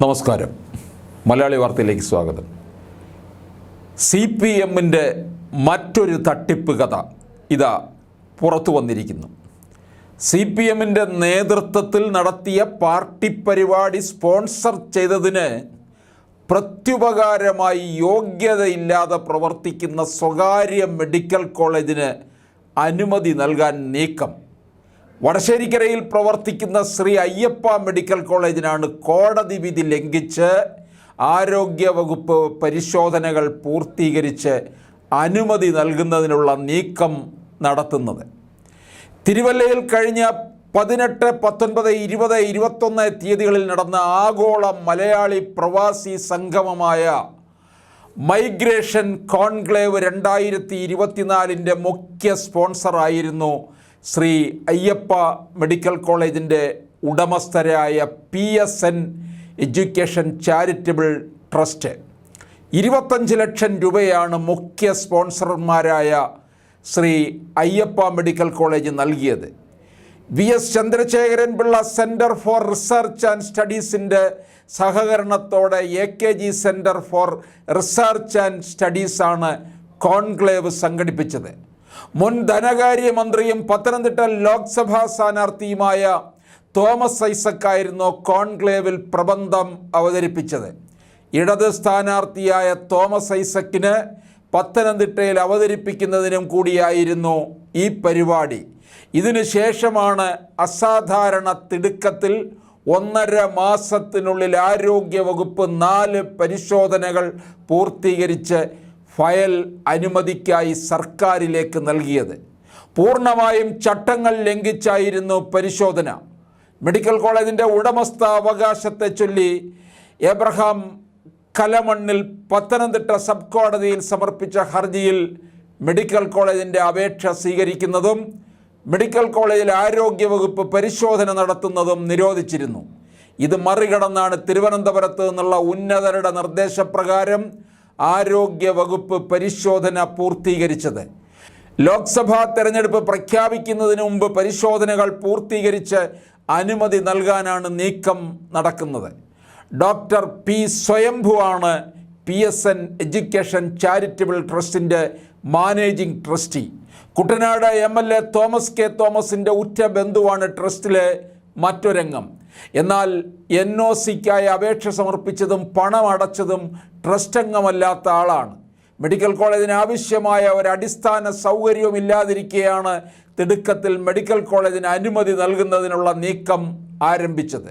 നമസ്കാരം. മലയാളി വാർത്തയിലേക്ക് സ്വാഗതം. സി പി എമ്മിന്റെ മറ്റൊരു തട്ടിപ്പ് കഥ ഇതാ പുറത്തു വന്നിരിക്കുന്നു. സി പി എമ്മിന്റെ നേതൃത്വത്തിൽ നടത്തിയ പാർട്ടി പരിപാടി സ്പോൺസർ ചെയ്തതിന് പ്രത്യുപകാരമായി യോഗ്യതയില്ലാതെ പ്രവർത്തിക്കുന്ന സ്വകാര്യ മെഡിക്കൽ കോളേജിന് അനുമതി നൽകാൻ നീക്കം. വടശ്ശേരിക്കരയിൽ പ്രവർത്തിക്കുന്ന ശ്രീ അയ്യപ്പ മെഡിക്കൽ കോളേജിനാണ് കോടതി വിധി ലംഘിച്ച് ആരോഗ്യവകുപ്പ് പരിശോധനകൾ പൂർത്തീകരിച്ച് അനുമതി നൽകുന്നതിനുള്ള നീക്കം നടത്തുന്നത്. തിരുവല്ലയിൽ കഴിഞ്ഞ പതിനെട്ട് പത്തൊൻപത് ഇരുപത് ഇരുപത്തൊന്ന് തീയതികളിൽ നടന്ന ആഗോള മലയാളി പ്രവാസി സംഗമമായ മൈഗ്രേഷൻ കോൺക്ലേവ് രണ്ടായിരത്തി ഇരുപത്തിനാലിന്റെ മുഖ്യ സ്പോൺസറായിരുന്നു ശ്രീ അയ്യപ്പ മെഡിക്കൽ കോളേജിന്റെ ഉടമസ്ഥരായ P S N education charitable trust. ഇരുപത്തഞ്ച് ലക്ഷം രൂപയാണ് മുഖ്യ സ്പോൺസർമാരായ ശ്രീ അയ്യപ്പ മെഡിക്കൽ കോളേജ് നൽകിയത്. V S Chandrasekharan Pillai centre for research and സ്റ്റഡീസിന്റെ സഹകരണത്തോടെ A K G centre for research and സ്റ്റഡീസാണ് conclave സംഘടിപ്പിച്ചത്. മുൻ ധനകാര്യമന്ത്രിയും പത്തനംതിട്ട ലോക്സഭാ സ്ഥാനാർത്ഥിയുമായ തോമസ് ഐസക്കായിരുന്നു കോൺക്ലേവിൽ പ്രബന്ധം അവതരിപ്പിച്ചത്. ഇടത് സ്ഥാനാർത്ഥിയായ തോമസ് ഐസക്കിന് പത്തനംതിട്ടയിൽ അവതരിപ്പിക്കുന്നതിനും കൂടിയായിരുന്നു ഈ പരിപാടി. ഇതിനു ശേഷമാണ് അസാധാരണ തിടുക്കത്തിൽ ഒന്നര മാസത്തിനുള്ളിൽ ആരോഗ്യവകുപ്പ് നാല് പരിശോധനകൾ പൂർത്തീകരിച്ച് ഫയൽ അനുമതിക്കായി സർക്കാരിലേക്ക് നൽകിയത്. പൂർണമായും ചട്ടങ്ങൾ ലംഘിച്ചായിരുന്നു പരിശോധന. മെഡിക്കൽ കോളേജിന്റെ ഉടമസ്ഥ അവകാശത്തെ ചൊല്ലി എബ്രഹാം കലമണ്ണിൽ പത്തനംതിട്ട സബ് കോടതിയിൽ സമർപ്പിച്ച ഹർജിയിൽ മെഡിക്കൽ കോളേജിന്റെ അപേക്ഷ സ്വീകരിക്കുന്നതും മെഡിക്കൽ കോളേജിൽ ആരോഗ്യവകുപ്പ് പരിശോധന നടത്തുന്നതും നിരോധിച്ചിരുന്നു. ഇത് മറികടന്നാണ് തിരുവനന്തപുരത്ത് നിന്നുള്ള ഉന്നതരുടെ നിർദ്ദേശപ്രകാരം ആരോഗ്യവകുപ്പ് പരിശോധന പൂർത്തീകരിച്ചത്. ലോക്സഭാ തെരഞ്ഞെടുപ്പ് പ്രഖ്യാപിക്കുന്നതിന് മുമ്പ് പരിശോധനകൾ പൂർത്തീകരിച്ച് അനുമതി നൽകാനാണ് നീക്കം നടക്കുന്നത്. Doctor P സ്വയംഭുവാണ് P S N education charitable ട്രസ്റ്റിന്റെ managing trustee. Kuttanad M L A Thomas K തോമസിന്റെ ഉറ്റ ബന്ധുവാണ് ട്രസ്റ്റിലെ മറ്റൊരംഗം. എന്നാൽ എൻ ഒ സിക്കായി അപേക്ഷ സമർപ്പിച്ചതും പണം അടച്ചതും ട്രസ്റ്റ് അംഗമല്ലാത്ത ആളാണ്. മെഡിക്കൽ കോളേജിന് ആവശ്യമായ ഒരു അടിസ്ഥാന സൗകര്യവും ഇല്ലാതിരിക്കെയാണ് തിടുക്കത്തിൽ മെഡിക്കൽ കോളേജിന് അനുമതി നൽകുന്നതിനുള്ള നീക്കം ആരംഭിച്ചത്.